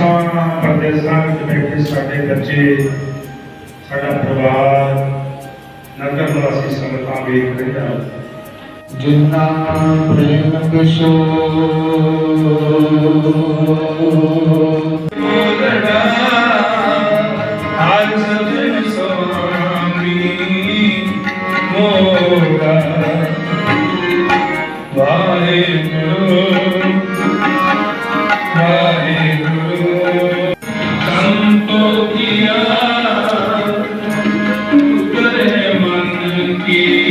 ਦੇਸ਼ਾਂ ਪ੍ਰਦੇਸ਼ਾਂ ਵਿੱਚ ਬੈਠੇ ਸਾਡੇ ਬੱਚੇ ਸਾਡਾ ਪਰਿਵਾਰ ਨਗਰ ਨਿਵਾਸੀ ਸੰਗਤਾਂ ਵੇਖ ਰਹੀਆਂ ਜਿਨਾ ਪ੍ਰੇਮ ਕਿਸ਼ੋ। ਹਰ ਸਤਿ ਸੋਮੀ ਮੋਗਾ। ਵਾਹਿਗੁਰੂ ਵਾਹਿਗੁਰੂ।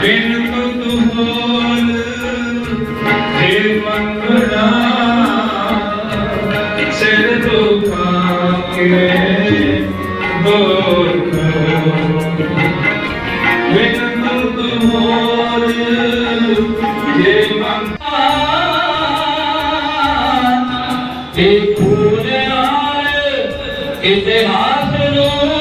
ਬਿਨ ਤੁਧ ਹੋਲ ਦੇ ਮੰਗਣਾ ਸਿਰ ਦੁਖਾਂ ਕੇ ਦੁਖ ਬਿਨ ਤੁਧ ਹੋਲ ਦੇ ਮੰਗਣਾ ਇਹ ਪੂਜਿਆ ਇਤਿਹਾਸ ਨੂੰ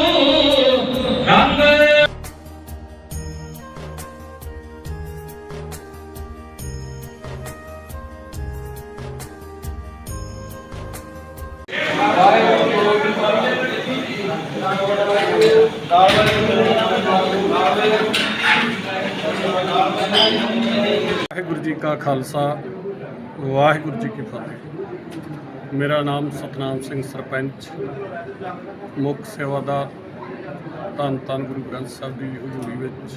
ਵਾਹਿਗੁਰੂ ਜੀ ਕਾ ਖਾਲਸਾ, ਵਾਹਿਗੁਰੂ ਜੀ ਕੀ ਫਤਿਹ। ਮੇਰਾ ਨਾਮ ਸਤਨਾਮ ਸਿੰਘ ਸਰਪੰਚ, ਮੁੱਖ ਸੇਵਾਦਾਰ ਧੰਨ ਧੰਨ ਗੁਰੂ ਗ੍ਰੰਥ ਸਾਹਿਬ ਦੀ ਹਜ਼ੂਰੀ ਵਿੱਚ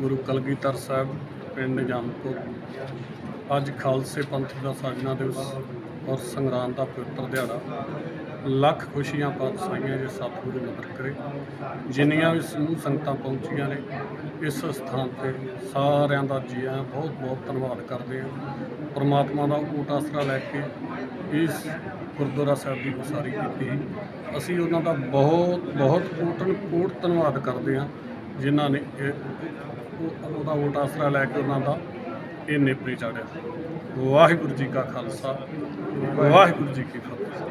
ਗੁਰੂ ਕਲਗੀਧਰ ਸਾਹਿਬ, ਪਿੰਡ ਜਾਮਪੁਰ ਅੱਜ ਖਾਲਸੇ ਪੰਥ ਦਾ ਸਾਜਨਾ ਦਿਵਸ ਔਰ ਸੰਗਰਾਂਦ ਦਾ ਪਵਿੱਤਰ ਦਿਹਾੜਾ। ਲੱਖ ਖੁਸ਼ੀਆਂ ਪਾਤਸ਼ਾਹੀਆਂ ਜੇ ਸਤਿਗੁਰੂ ਨਦਰ ਕਰੇ। ਜਿੰਨੀਆਂ ਵੀ ਸਮੂਹ ਸੰਗਤਾਂ ਪਹੁੰਚੀਆਂ ਨੇ, ਇਸ ਸਥਾਨ ਤੇ ਸਾਰਿਆਂ ਦਾ ਜੀ ਆਇਆਂ ਬਹੁਤ ਬਹੁਤ ਧੰਨਵਾਦ ਕਰਦੇ ਹਾਂ। ਪਰਮਾਤਮਾ ਦਾ ਓਟ ਆਸਰਾ ਲੈ ਕੇ ਇਸ ਗੁਰਦੁਆਰਾ ਸਾਹਿਬ ਦੀ ਉਸਾਰੀ ਕੀਤੀ ਅਸੀਂ ਉਹਨਾਂ ਦਾ ਬਹੁਤ ਬਹੁਤ ਕੋਟਨ ਕੋਟ ਧੰਨਵਾਦ ਕਰਦੇ ਹਾਂ, ਜਿਨ੍ਹਾਂ ਨੇ ਉਹਦਾ ਓਟ ਆਸਰਾ ਲੈ ਕੇ ਉਹਨਾਂ ਦਾ ਇਹ ਨੇਪਰੇ ਚਾੜਿਆ ਵਾਹਿਗੁਰੂ ਜੀ ਕਾ ਖਾਲਸਾ ਵਾਹਿਗੁਰੂ ਜੀ ਕੀ ਫਤਿਹ।